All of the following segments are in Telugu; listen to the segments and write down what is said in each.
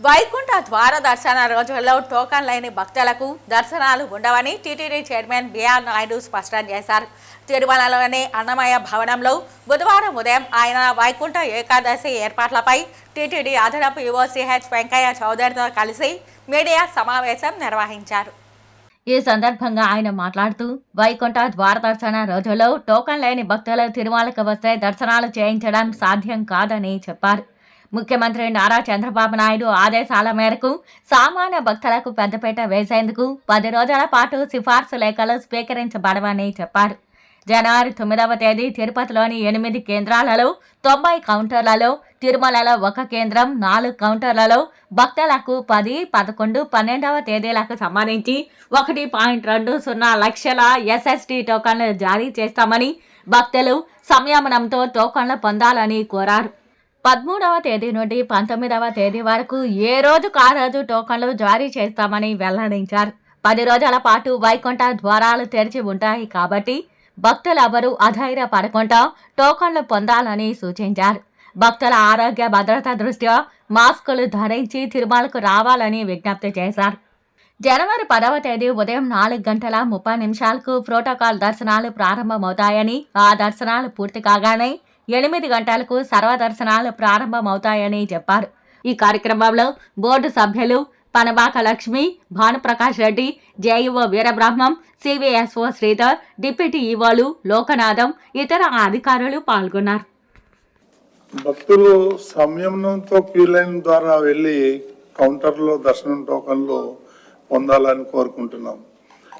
వైకుంఠ ద్వార దర్శన రోజుల్లో టోకన్ లేని భక్తులకు దర్శనాలు ఉండవని టీటీడీ చైర్మన్ బిఆర్ నాయుడు స్పష్టం చేశారు. తిరుమలలోని అన్నమయ్య భవనంలో బుధవారం ఉదయం ఆయన వైకుంఠ ఏకాదశి ఏర్పాట్లపై టీటీడీ అదనపు యువసిహెచ్ వెంకయ్య చౌదరితో కలిసి మీడియా సమావేశం నిర్వహించారు. ఈ సందర్భంగా ఆయన మాట్లాడుతూ వైకుంఠ ద్వార దర్శన రోజుల్లో టోకన్ లేని భక్తులు తిరుమలకు వస్తే దర్శనాలు చేయించడం సాధ్యం కాదని చెప్పారు. ముఖ్యమంత్రి నారా చంద్రబాబు నాయుడు ఆదేశాల మేరకు సామాన్య భక్తులకు పెద్దపీట వేసేందుకు పది రోజుల పాటు సిఫార్సు లేఖలు స్వీకరించబడవని చెప్పారు. జనవరి తొమ్మిదవ తేదీ తిరుపతిలోని ఎనిమిది కేంద్రాలలో తొంభై కౌంటర్లలో తిరుమలలో ఒక కేంద్రం నాలుగు కౌంటర్లలో భక్తులకు పది పదకొండు పన్నెండవ తేదీలకు సంబంధించి ఒకటి పాయింట్ రెండు సున్నా లక్షల ఎస్ఎస్టీ టోకన్లు జారీ చేస్తామని భక్తులు సంయమనంతో టోకన్లు పొందాలని కోరారు. పదమూడవ తేదీ నుండి పంతొమ్మిదవ తేదీ వరకు ఏ రోజు ఆ రోజు టోకన్లు జారీ చేస్తామని వెల్లడించారు. పది రోజుల పాటు వైకుంఠ ద్వారాలు తెరిచి ఉంటాయి కాబట్టి భక్తులెవరూ అధైర్య పడకుండా టోకన్లు పొందాలని సూచించారు. భక్తుల ఆరోగ్య భద్రత దృష్ట్యా మాస్కులు ధరించి తిరుమలకు రావాలని విజ్ఞప్తి చేశారు. జనవరి పదవ తేదీ ఉదయం నాలుగు గంటల ముప్పై నిమిషాలకు ప్రోటోకాల్ దర్శనాలు ప్రారంభమవుతాయని ఆ దర్శనాలు పూర్తి కాగానే ఎనిమిది గంటలకు సర్వదర్శనాలు ప్రారంభమవుతాయని చెప్పారు. ఈ కార్యక్రమంలో బోర్డు సభ్యులు Panabaka Lakshmi Bhanuprakash Reddy JEO Veerabrahmam CVSO Sridhar deputy ఈవోలు Lokanatham ఇతర అధికారులు పాల్గొన్నారు. భక్తులు సంయమనంతో క్యూ లైన్ ద్వారా వెళ్ళి కౌంటర్లో దర్శనం టోకన్లు పొందాలని కోరుకుంటున్నాం.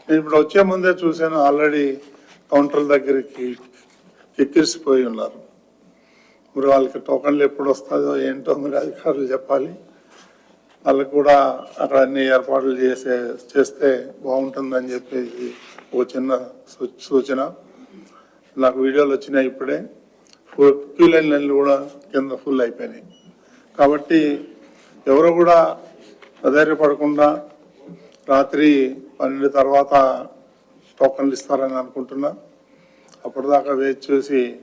నేను ఇప్పుడు వచ్చే ముందే చూశాను ఆల్రెడీ కౌంటర్ దగ్గరికి కిక్కిరిసిపోయి ఉన్నారు. మరి వాళ్ళకి టోకన్లు ఎప్పుడు వస్తుందో ఏంటో మరి అధికారులు చెప్పాలి. వాళ్ళకి కూడా అక్కడ అన్ని ఏర్పాట్లు చేసే చేస్తే బాగుంటుందని చెప్పేసి ఒక చిన్న సూ- సూచన. నాకు వీడియోలు వచ్చినాయి ఇప్పుడే. ఫుల్ క్యూ లైన్లు కూడా కింద ఫుల్ అయిపోయినాయి. కాబట్టి ఎవరు కూడా అధైర్యపడకుండా రాత్రి పన్నెండు తర్వాత టోకన్లు ఇస్తారని అనుకుంటున్నా. అప్పటిదాకా వేచి చూసి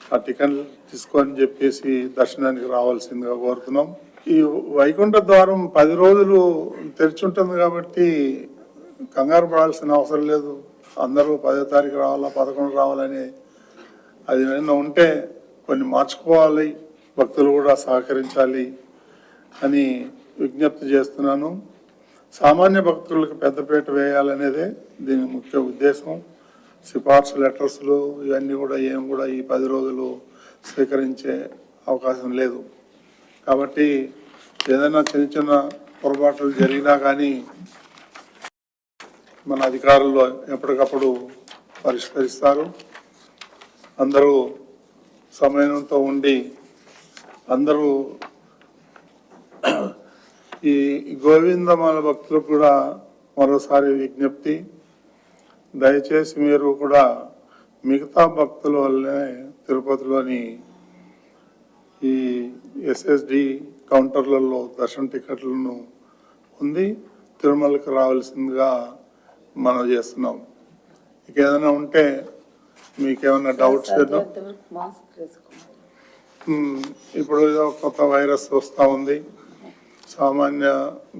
ఆ టికెట్ తీసుకొని చెప్పేసి దర్శనానికి రావాల్సిందిగా కోరుతున్నాం. ఈ వైకుంఠ ద్వారం పది రోజులు తెరిచి ఉంటుంది కాబట్టి కంగారు పడాల్సిన అవసరం లేదు. అందరూ పదో తారీఖు రావాలా పదకొండు రావాలని అది ఏమైనా ఉంటే కొన్ని మార్చుకోవాలి భక్తులు కూడా సహకరించాలి అని విజ్ఞప్తి చేస్తున్నాను. సామాన్య భక్తులకు పెద్దపీట వేయాలనేదే దీని ముఖ్య ఉద్దేశం. సిఫార్సు లెటర్స్లు ఇవన్నీ కూడా ఏం కూడా ఈ పది రోజులు స్వీకరించే అవకాశం లేదు. కాబట్టి ఏదైనా చిన్న చిన్న పొరపాట్లు జరిగినా కానీ మన అధికారులు ఎప్పటికప్పుడు పరిష్కరిస్తారు. అందరూ సమయంతో ఉండి అందరూ ఈ గోవిందమాల భక్తులకు కూడా మరోసారి విజ్ఞప్తి. దయచేసి మీరు కూడా మిగతా భక్తుల వల్లనే తిరుపతిలోని ఈ ఎస్ఎస్డి కౌంటర్లలో దర్శన టికెట్లను ఉంది తిరుమలకు రావాల్సిందిగా మనం చేస్తున్నాం. ఇక ఏదైనా ఉంటే మీకేమైనా డౌట్స్ ఏదో ఇప్పుడు ఏదో కొత్త వైరస్ వస్తూ ఉంది. సామాన్య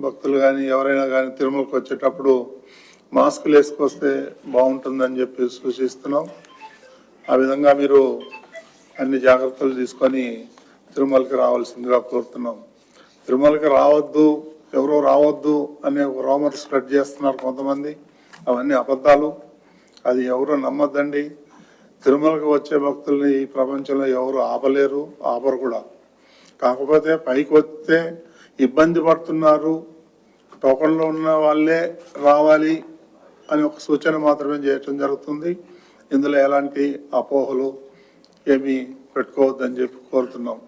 భక్తులు కానీ ఎవరైనా కానీ తిరుమలకు వచ్చేటప్పుడు మాస్కులు వేసుకొస్తే బాగుంటుందని చెప్పి సూచిస్తున్నాం. ఆ విధంగా మీరు అన్ని జాగ్రత్తలు తీసుకొని తిరుమలకి రావాల్సిందిగా కోరుతున్నాం. తిరుమలకి రావద్దు ఎవరో రావద్దు అనే ఒక రోమర్ స్ప్రెడ్ చేస్తున్నారు కొంతమంది. అవన్నీ అబద్ధాలు. అది ఎవరు నమ్మద్దండి? తిరుమలకి వచ్చే భక్తుల్ని ఈ ప్రపంచంలో ఎవరు ఆపలేరు ఆపరు కూడా కాకపోతే పైకి వస్తే ఇబ్బంది పడుతున్నారు. టోకన్లో ఉన్న వాళ్ళే రావాలి అని ఒక సూచన మాత్రమే చేయటం జరుగుతుంది. ఇందులో ఎలాంటి అపోహలు ఏమీ పెట్టుకోవద్దని చెప్పి కోరుతున్నాం.